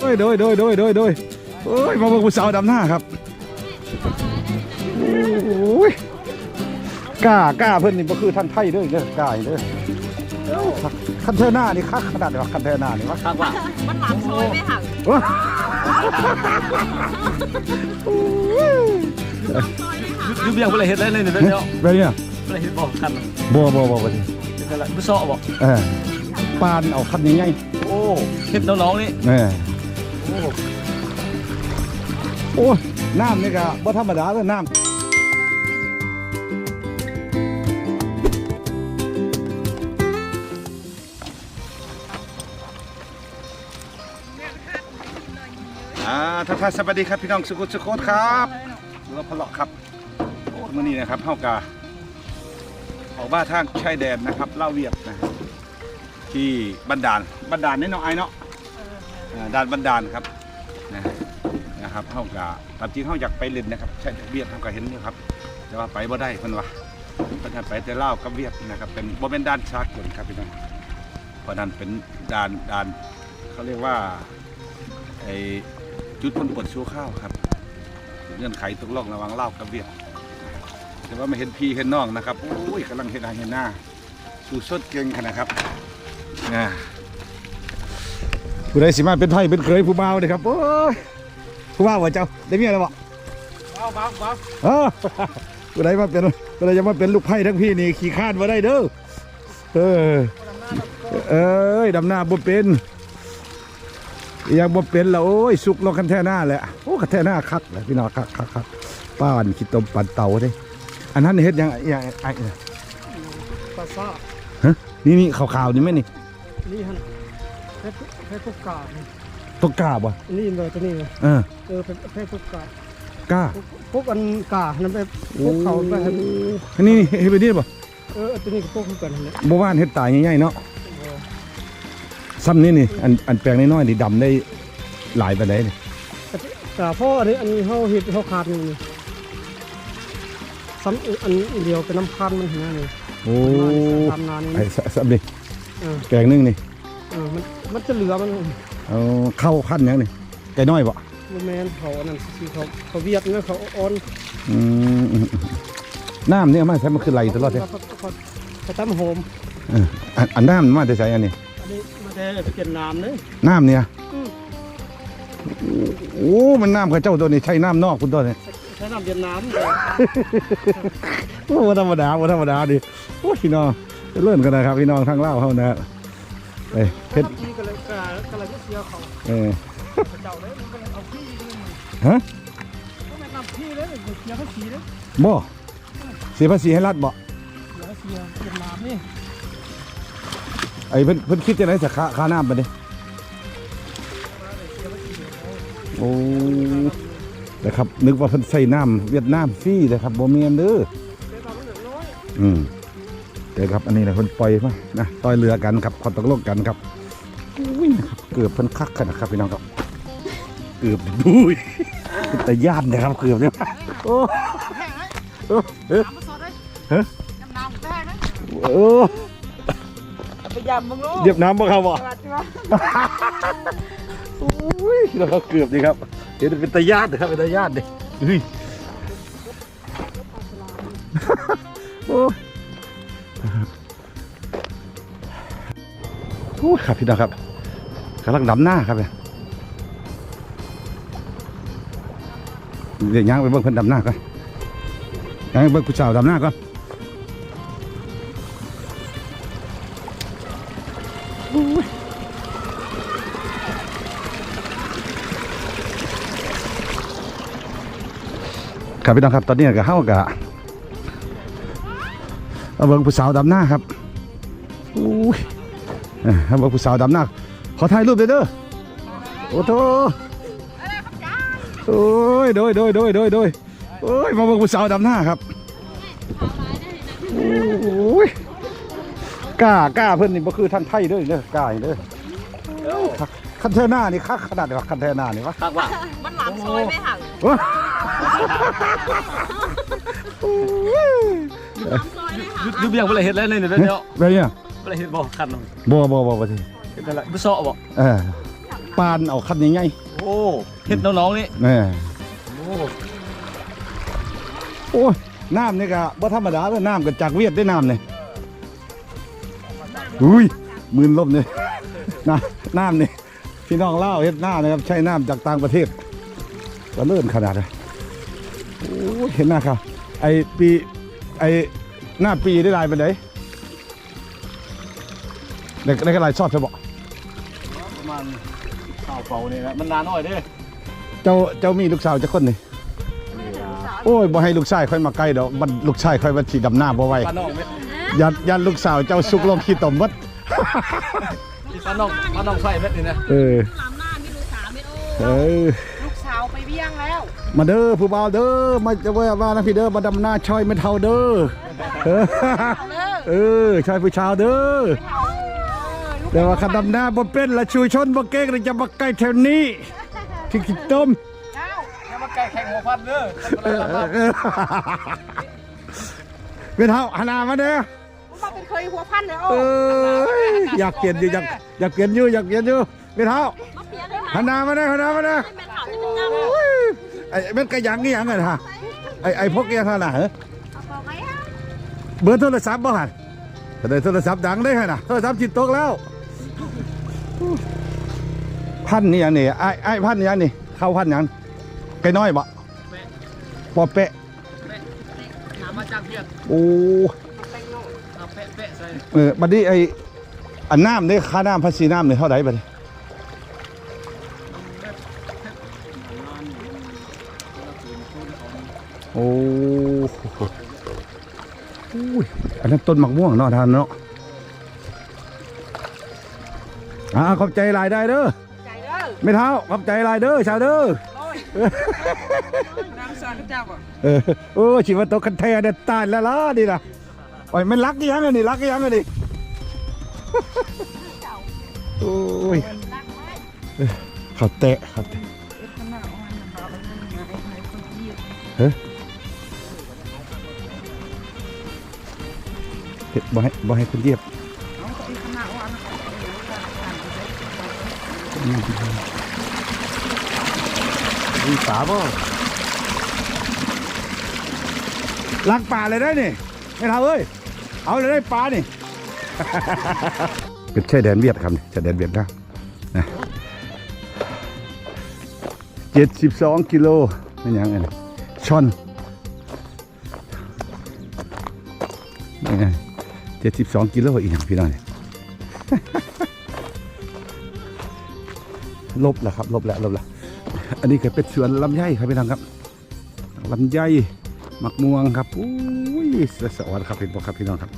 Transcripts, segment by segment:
โดยโดยโดยโดยโดยโดยโอ้ยมาเบิ่งผู้สาวดำหน้าครับโอ้ยกล้ากล้าเพิ่นนี่บ่คือท่านไทยเด้อเด้อกล้าอีเด้อคันเทอร์หน้านี่คักขนาดไหนวะคันเทอร์หน้านี่วะข้างว่ามันหลังซอยไม่หักว้ายูเบียงเพื่อเห็ดได้เลยเนี่ยเนาะไปเนี่ยเพื่อเห็ดบอกกันบ่บ่บ่บ่สิเป็นอะไรไม่ซอบอกเออปานเอาคันใหญ่โอ้เห็ดน้องๆนี่ๆเออ โอ้ยน้ำนี่ก็บ่ธรรมดาเลยน้ำอ่าทักทายสวัสดีครับพี่น้องสุขุสุขนครับเราพลาะครับโอ้มื่อนี้นะครับเฮากาออกบ้าทางชายแดนนะครับเล่าเวียดนะที่บันดาลบันดาลนี่น้องไอเนาะ ด่านบันดาลครับนะนะครับเฮากาตามจริงเฮาอยากไปเล่นนะครับใชายแดนเวียดเฮาก็เห็นอยู่ครับแต่ว่าไปบ่ได้เพิ่นว่าเพิ่นไปแต่เลากับเวียดนะครับเป็นบ่เป็นด่านสากลครับพี่น้องเพราะนั้นเป็นด่านด่านเขาเรียกว่าไอ้จุดคนปลดชั่วข้าวครับเงื่อนไขตกลงระว่างลากับเวียดแต่ว่าไม่เห็นพี่เห็นน้องนะครับโอ้ยกำลังเห็นหน้าเห็นหน้าสู่สดเก่งขนาดครับนะ ผู้ใดสิมาเป็นไพ่เป็นเคยผู้เบาวเลยครับโอ้ยผู้เบาวว่าเจ้าได้เมียแล้วบ่บ้าบ้าบ้าเออผู้ใดมาเป็นผู้ใดจะมาเป็นลูกไพ่ทั้งพี่นี่ขี่ข้านมาได้เด้อเออเอ้ยดำหน้าบ่เป็นยังบ่เป็นแล้วโอ้ยสุกลงคันแท่หน้าแหละโอ้คันแท่หน้าคักเลยพี่น้องคักคักคักป้านขี้ต้มปั่นเตาเด้อันนั้นเฮ็ดยังยังไอ้เนี่ยปลาซ่าฮะนี่นี่ขาวๆนี่ไหมนี่นี่ฮะ แค่แค่พวกกาเนี่ยตกกล้าบ่นี่เลยตัวนี้เลยเออเออเป็นแค่พวกกากล้าพวกพวกอันกานั่นไปพวกเขาไปให้อันนี้นี่เฮ็ดไปนี่บ่เออตัวนี้ก็พวกคือกันนั่นแหละบ่ว่านเฮ็ดตายใหญ่ๆเนาะซ้ำนี่นี่อันอันแปลงน้อยๆนี่ดำได้หลายปานใดนี่แต่พ่ออันนี้อันนี้เขาเห็ดเขาขาดนี่นี่ซ้ำอันเดียวเป็นน้ำพันมันเห็นไหมนี่โอ้ตามนานนี่ไอ้สซ้ำนี่เออแปลงหนึงนี่เออมันมันจะเหลือมันเอาเข้าพันธุ์หยังนี่ไก่น้อยบ่โมเมนเขาอันนั้นคือเขาเขาเวียดนะเขาอ่อนอืมอืมอืมน้ำนี่เอามาใช้มันคือไหลตลอดเลยเขาเขาเขาตั้มโฮมเอออันอันน้ำมันมาแต่ใช้อันนี้อันนี้มาได้ไปเปลี่ยนน้ำเลย น้ำเนี่ยอืม โอ้มันน้ำข้าเจ้าตัวนี้ใช้น้ำนอกคุณตัวนี้ใช้น้ำเปลี่ยนน้ำเลยโอ้บ่ธรรมดาบ่ธรรมดาดิโอ้ยพี่น้องเลื่อนกันนะครับพี่น้องทางเล่าวเขานะไป เพชรพี่ก็เลยกะก็เลยเสียเขาเออเจ้าเลยมันก็เลยเอาพี่นี่ฮะก็ไม่นำพี่เลยเสียภาษีเลยบ่เสียภาษีให้รัฐบ่เสียเสียเปลี่ยนน้ำนี่ไอ้เพิ่นเพิ่นคิดจะไหนสักค่าค่าน้ำไปดิโอ้นะครับนึกว่าเพิ่นใส่น้ำเวียดนามฟรีนะครับบ่แม่นเด้อเสียตามมันเหลือน้อยอืม เดี๋ยวครับอันนี้นะเพิ่นปล่อยมานะต่อยเรือกันครับขอตกลงกันครับอุ้ยนะครับเกือบเพิ่นคักขนาดครับพี่น้องครับ เกือบบุ้ยแต่ย่านนะครับเกือบเนี่ยโอ้แพงเลยโอ้เอ้ยน้ำมาสดเลยฮะน้ำน้ำแพงนะโอ้เอาไปยำมึงลูกเรียบน้ำบ่ครับบ่สวัสดีครับอุ้ยแล้วก็เกือบดีครับเดี๋ยวเป็นตาญาตินะครับเป็นตาญาติดิเฮ้ย อ้ยครับพี่น้องครับกำลังดำหน้าครับเนี่ยเดี๋ยวย่างไปเบิ่งเพิ่นดำหน้าก่อนย่างไปเบิ่งผู้สาวดำหน้าก่อนครับพี่น้องครับตอนนี้ก็เข้ากับเอาเบิ่งผู้สาวดำหน้าครับ เอ้ยเอาเบิ่งผู้สาวดำหน้าขอถ่ายรูปด้วยเด้อโอ้โถโอ้ยโดยโดยโดยโดยโดยโอ้ยมาเบิ่งผู้สาวดำหน้าครับโอ้ยกล้ากล้าเพิ่นนี่บ่คือท่านไทยเด้อเด้อกล้าอีเด้อคันเทอร์หน้านี่คักขนาดไหนวะคันเทอร์หน้านี่วะข้างว่ามันหลังซอยไม่หักว้าหลังซอยไม่หักยูเบียงเพื่อเห็ดได้เลยเนี่ยเนาะไปเนี่ ยเพื่อเห็ดบอกกันบ่บ่บ่บ่ทีเป็นอะไรไม่ซอบอกเออปานเอาคันใหญ่โอ้เห็ดน้องๆนี่ๆแนี่โอ้โอ้ยน้ำนี่ก็บ่ธรรมดาเลยน้ำก็จากเวียดได้น้ำนี่อุ้ยมืนลมเนี่ยน้ำน้ำนี่พี่น้องเล่าวเฮ็ดหน้านะครับ ใช้น้ำจากต่างประเทศก็เลื่อนขนาดเลยโอ้ยเห็นหน้าครับไอปีไอหน้าปีได้ลายไปไหน ได้ได้ก็ลายชอบใช่บ่ประมาณข้าวเปล่านี่แหละมันนานหน่อยเด้เจ้าเจ้ามีลูกสาวจะคนนี่โอ้ยบ่ให้ลูกชายค่อยมาใกล้ดอกมันลูกชายค่อยมาฉีดดำหน้าบ่ไหวปลาน้องไหมยันยันลูกสาวเจ้าสุกลงขี้ตมวัดปลาน้องปลาน้องใส่เม็ดนี่นะเออลำหน้ามีลูกสาวไม่โอ้เออลูกสาวไปเบี้ยงแล้ว มาเด้อผู้บ่าวเด้อมาจะว่าว่านะพี่เด้อมาดำหน้าช่อยไม่เท่าเด้อเออเอาเลยเออช่อยผู้ชาวเด้อเอาลูก แต่ว่าคันดำหน้าบ่เป็นละชูชนบ่เก่งเลยจะมาใกล้แถวนี้ที่ขี้ต้มเอ้าอย่ามาไก่แข่งหัวพันเด้อเออเออเออเป็นเท่าหาหนามาเด้อมึงมาเป็นเคยหัวพันเลยโอ้เอ้ยอยากเปลี่ยนอยู่อยากอยากเปลี่ยนอยู่อยากเปลี่ยนอยู่เป็นเท่ามาเปลี่ยนเลยนะหันหน้ามาเด้อหันหน้ามาเด้อให้แม่ถามจะเป็นยังไงโอ้ยไอ้เป็นกระยังกี่ยังไงฮะไอ้ไอ้พวกเกี้ยท่าน่ะเหรอเอาเปล่าไหมฮะเบอร์โทรศัพท์บ่หันแต่ได้โทรศัพท์ดังได้ฮะน่ะโทรศัพท์จิตตกแล้ว พันนี่อันนี้ไอ้ไอ้พันนี่อันนี้เข้าพันหยังไก่น้อยบ่ปอเปะถามมาจากเพียรโอ้เอาเป๊ะเป๊ะใส่เออบัดนี้ไอ้อันน้ำนี่ค่าน้ำภาษีน้ำนี่เท่าไหร่บัดนี้โอ้โหอุ้ยอันนั้นต้นหมักม่วงเนาะท่านเนาะ อ่าขอบใจหลายได้เด้อใจเด้อไม่เท่าขอบใจหลายเด้อชาวเด้อโอ้ยน้ำสอนเจ้าก่อนเออโอ้ชีวิตตกคันแทเด็ดตายแล้วล่ะนี่ล่ะโอ้ยมันรักกี่ยังไงนี่รักกี่ยังไงนี่โอ้ยเออเขาเตะเขาเตะเฮ้ยเฮ็ดบ่ให้บ่ให้คุณเหยียบ มีฝาบ่ลักป่าเลยได้นี่ไม่ท่าเอ้ย เอาเลยได้ปลานี่ เป็นชายแดนเวียดครับชายแดนเวียดนะนะเจ็ดสิบสองกิโลนี่ยังไงช่อนนี่ไงเจ็ดสิบสองกิโลอีกอย่างพี่น้องเนี่ย ลบแล้วครับลบแล้วลบแล้ว อันนี้ก็เป็นสวนลำไยครับพี่น้องครับลำไยหมักม่วงครับอุ้ยสะสวรรค์ครับเป็นบอกครับพี่น้องครับ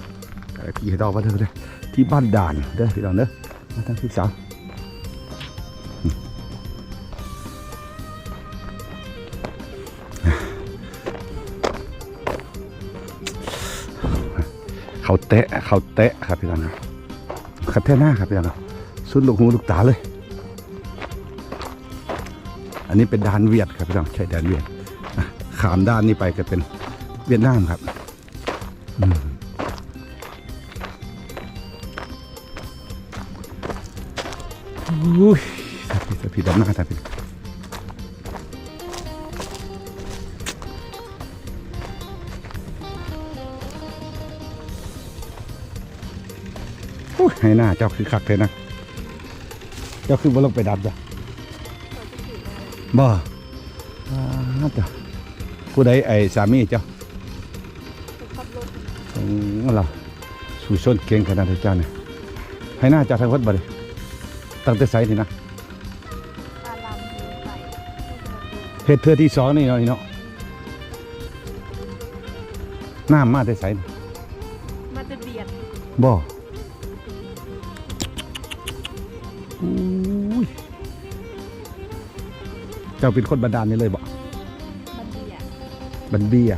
ที่ดอกมาเถอะเด้อที่บ้านด่านเด้อพี่น้องเด้อมาทางที่สาวเขาเตะเขาเตะครับพี่น้องครับขัดแท่หน้าครับพี่น้องครับสุดลูกหูลูกตาเลย อันนี้เป็นด่านเวียดครับพี่น้องใช่ด่านเวียดขามด้านนี้ไปก็เป็นเวียดนามครับอุ้ยถ้าพี่ถ้าพี่ดหน้าถ้าพี่อุ้ยให้หน้าเจ้าคือคักเลยนะ เจ้าคือบ่ลงไปดำจ้ะ บ่อ่าจ้ะผู้ใดไอ้สามีเจ้าอืมเราสู่ชนเก่งขนาดเจ้าเนี่ยให้หน้าเจ้าทางวัดบ่ได้ตั้งแต่ไสนี่นะเฮ็ดเทื่อที่สองนี่เนาะนี่เนาะน้ำมาแต่ไสนี่มาจะเบียดบ่อุ้ย เจ้าเป็นคนบันดาลนี่เลยบ่มันเบียดบันเบีย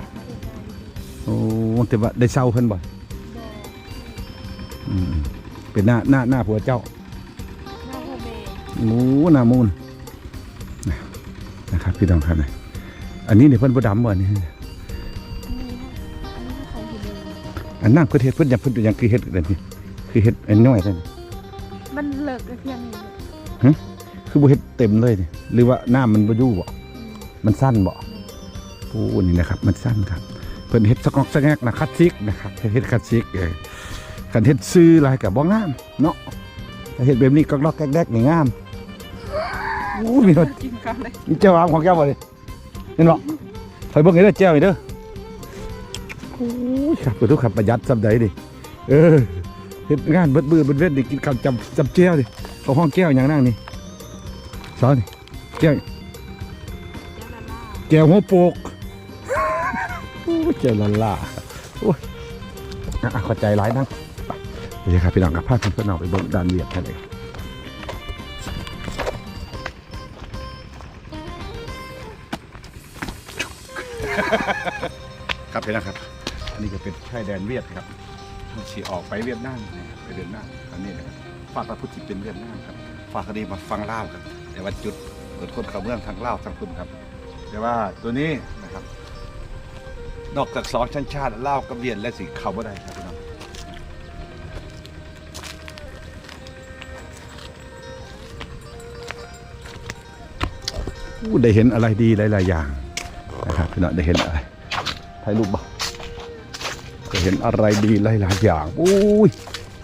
โอ้แต่ว่าได้เศร้าเพิ่นบ่อืมเป็นหน้าหน้าหน้าผัวเจ้าหน้าโฮเมโอ้หน้ามูลนะนะครับพี่น้องครับนะอันนี้เนี่ยเพิ่นบ่ดำบ่นี่นี่ฮะอันนี้คือของที่ดีอันนั้นเพิ่นเฮ็ดเพิ่นอยากเพิ่นยังคือเฮ็ดกันนี่คือเฮ็ดอันน้อยนั่นมันเลิกกันเพียงนี้ คือบ่เฮ็ดเต็มเลยนี่หรือว่าน้ำมันบ่อยู่บ่มันสั้นบ่โอ้นี่นะครับ มันสั้นครับเพิ่นเฮ็ดสกอกสะแงกนะคัดซิกนะครับเฮ็ดคัดซิกเออคันเฮ็ดซื้อหลายก็บ่งามเนาะถ้าเฮ็ดแบบนี้ก็ลอกแกกๆนี่งามโอ้มีรถกินกันเลยมีเจ้าอามของแก้วบ่ดิเห็นบ่คอยเบิ่งให้เด้อแจ้วนี่เด้อโอ้ยครับดทุกขับประหยัดซำใดดิเออเฮ็ดงานเบิดมือเบิดเว้นนี่กินข้าวจำจำแจ้วดิเขาห้องแก้วอย่างนั่งนี่ สอนนี่แก้วแก้วหัวปกเจ้าลล่าโอ้ยอะข้าใจร้ายนั่งไปเลยครับพี่น้องกับพาเพื่นๆออกไปเบิ่งด้านเวียดท่านเองครับพี่นะครับ อันนี้จะเป็นชายแดนเวียดครับมันฉีออกไปเวียดนามนะครับไปเวียดนามอันนี้นะครับฝากพระพุทธเป็นเวียดนามครับฝากคดีมาฟังเล่าครับ แต่ว่าจุดเปิดคนเข้าเมืองทางเล่าวทางคุณครับ แต่ว่าตัวนี้นะครับ นอกจากสองชั้นชาติเล่าวกับเวียนและสีเขาบ่ได้ครับพี่น้องอู้ได้เห็นอะไรดีหลายๆอย่างนะครับพี่น้องได้เห็นอะไรถ่ายรูปบ่ได้เห็นอะไรดีหลายๆอย่างอุ้ย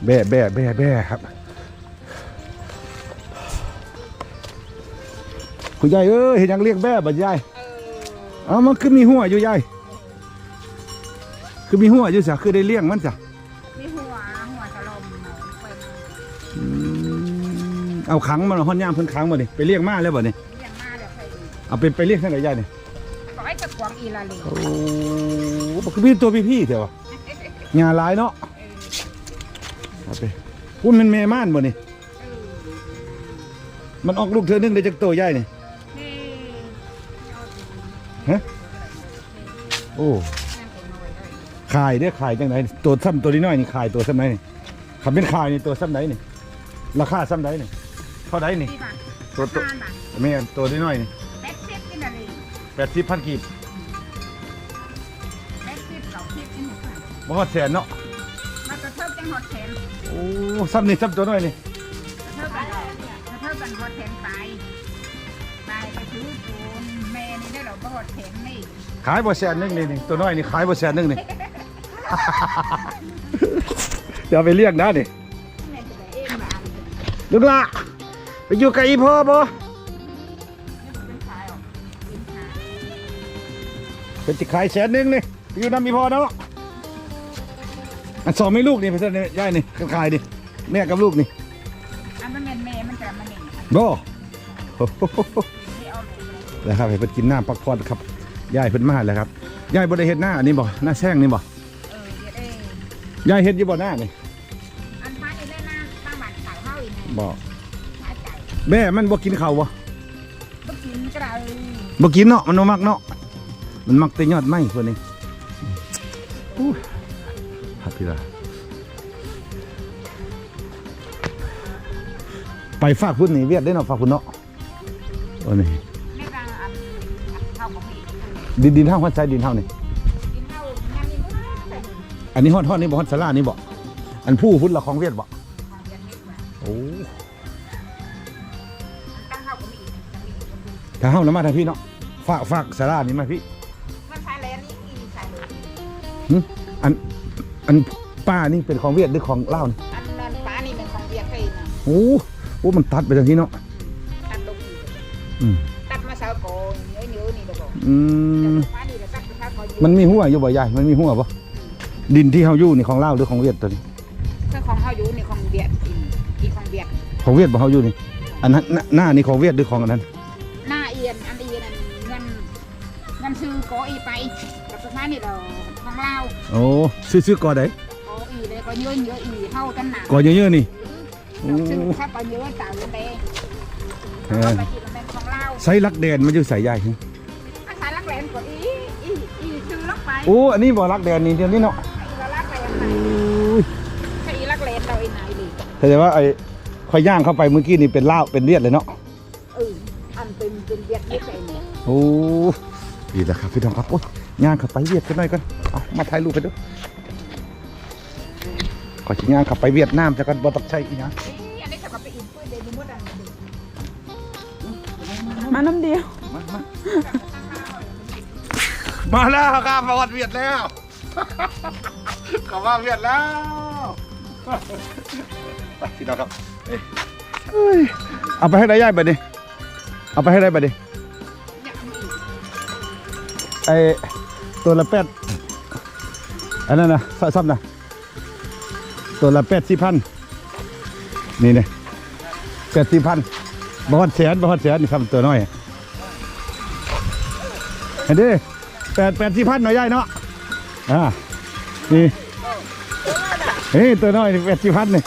แบ่แบ่แบ่แบ่ครับ คุณยายเอ้ยเห็นยังเรียกแบ่บ่ยายเอ้ามันคือมีหัวอยู่ยายคือมีหัวอยู่สะคือได้เลี้ยงมันสะมีหัวหัวสลมเป็นอืมเอาขังมันห้อนย่ามเพิ่นขังมาดิไปเลี้ยงมาแล้วบ่นี่เลี้ยงมาแล้วใครอีกเอาไปไปเลี้ยงทางไหนยายนี่ร้อยตะกวงอีลาลีโอ้บ่คือมีตัวพี่ๆเถอะวะงานหลายเนาะเอาไปพุ่นมันแม่ม่านบ่นี่มันออกลูกเธอนึงได้จักตัวยายนี่นี่โอ้นั่นเป็นห น่วยเลยขายเด้อขายจังไหนตัวซ้ำตัวนี้น้อยนี่ขายตัวซ้ำไหนนี่ขับเป็นขายนี่ตัวซ้ำไหนนี่ราคาซ้ำไหนนี่เท่าไหนนี่ที่บ้านตัวตัวบ้านบ้านแม่นตัวนี้น้อยนี่แบ็คซิปกินอะไรแปดสิบพันกีบแบ็คซิปเก่าซิปกินหมูป่าบ่ฮอดแสนเนาะมันกระเทิบจังหอดแขนโอ้ซ้ำนี่ซ้ำตัวน้อยนี่ บ่หอดแขนนี่ขายบ่แสนหนึงนี่นี่ตัวน้อยนี่ขายบ่แสนหนึงนี่ เดี๋ยวเอาไปเลี้ยงนะนี่แม่จะได้เอ็มมาอันนี้ลูกละไปอยู่กับอีพ่อบ่เป็นขายออกเป็นขายเป็นสิขายแสนหนึงนี่ไปอยู่นำอีพ่อเนาะอันสองไม่ลูกนี่เพิ่นนี่ยายนี่ขายดิแม่กับลูกนี่อันมันแม่นแม่มันจะมาหนึ่งอันบ่นี้เอาเลยแล้วครับให้เพิ่นกินน้ำพักผ่อนครับยายเพิ่นมาแล้วครับยายบ่ได้เฮ็ดหน้าอันนี้บ่หน้าแซงนี่บ่เออเดี๋ยวเอ้ยยายเฮ็ดอยู่บ่หน้านี่อันท้ายนี่เลยนะตั้งบัตรขายเฮาอีกนะบ่หาใจแม่มันบ่กินข้าวบ่บ่กินก็ได้บ่กินเนาะมันบ่มักเนาะมันมักแต่ยอดไม้พวกนี้อู้ครับพี่ล่ะไปฝากพุ่นนี่เวียดได้เนาะฝากพุ่นเนาะโอ้นี่ ดินดินเฮาฮอดใช้ดินเฮานี่กินเฮางานนี้บ่ได้ใส่ถุงอันนี้ฮอดฮอดนี่บ่ฮอดศาลานี่บ่อันผู้พุ่นละของเวียดบ่ของเดือนนี้ว่าโอ้ตั้งเฮาก็มีอีกจะมีก็มีถ้าเฮาละมาทางพี่เนาะฝากฝากศาลานี่มาพี่มันใช้แล้วนี่อีใส่เลยอันอันป้านี่เป็นของเวียดหรือของลาวนี่อันนั้นฟ้านี่เป็นของเวียดให้นะโอ้โอ้มันตัดไปทางนี้เนาะ ตัดลงอีกอืม อบ่อืมฟ้านี่แล้วตัดไปเสาโกนมันมีหัวอยู่บ่ยายมันมีหัวบ่ดินที่เฮาอยู่นี่ของลาวหรือของเวียดตัวนี้ถ้าของเฮาอยู่นี่ของเวียดอีกอีกของเวียดของเวียดบ่เฮาอยู่นี่ อันนั้นหน้าหน้านี่ของเวียดหรือของอันนั้น หน้าเอียนอันเอียนอันเงินเงินซื้อโกอีไปกับฟ้านี่เราของลาวโอ้ซื้อซื้อก่อใดโกอีเลยก็เยอะเยอะอีเฮากันหนาก่อเยอะๆนี่โอ้ซึ่งถ้าไปเยอะต่างกันเด้เออเอาไปกินเป็นของเราใส่ลักแดนมันอยู่ใส่ใหญ่ โอ้อันนี้บ่ลักแดนนี่เดี๋ยวนี้เนาะไอ้ละรักแหลนไหนอุ้ยใช่อีรักแหลนเราไอ้ไหนดิแสดงว่าไอ้ข่อยย่างเข้าไปเมื่อกี้นี่เป็นลาวเป็นเวียดเลยเนาะเอออันเป็นเป็นเวียดเวียดไอ้เนี่ยโอ้ดีแล้วครับพี่น้องครับโอ้ยย่างเข้าไปเวียดกันหน่อยกันเอามาถ่ายรูปไปดูขอชิย่างเข้าไปเวียดนามจะกันบ่ต้องใช้อีหยังอีอันนี้จะกลับไปอินปืนเดนิมดอันนี้มาน้ำเดียวมามา มาแล้วครับมาวัดเวียดแล้วกลับมาเวียดแล้วไปพี่น้องครับเอ้ยเอาไปให้ได้ย่ายไปดิเอาไปให้ได้ไปดิไอตัวละแปดอันนั้นนะซ้ำนะตัวละแปดสี่พันนี่เนี่ยแปดสี่พันบฮอดแสนบฮอดแสนนี่ครับตัวน้อยเห็นดิ แปดแปดสี่พันหน่อยย่ายเนาะอ่านี่เฮ้ยตัวน้อยแปดสี่พันนี่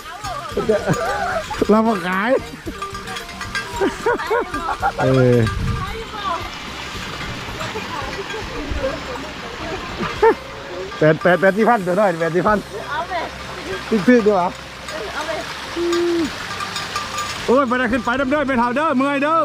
เรามาขายเออแปดแปดแปดสี่พันตัวน้อยแปดสี่พันตื้อๆดีกว่าโอ้ยไปได้ขึ้นไปน้ำเด้อไปเท่าเด้อเมื่อยเด้อ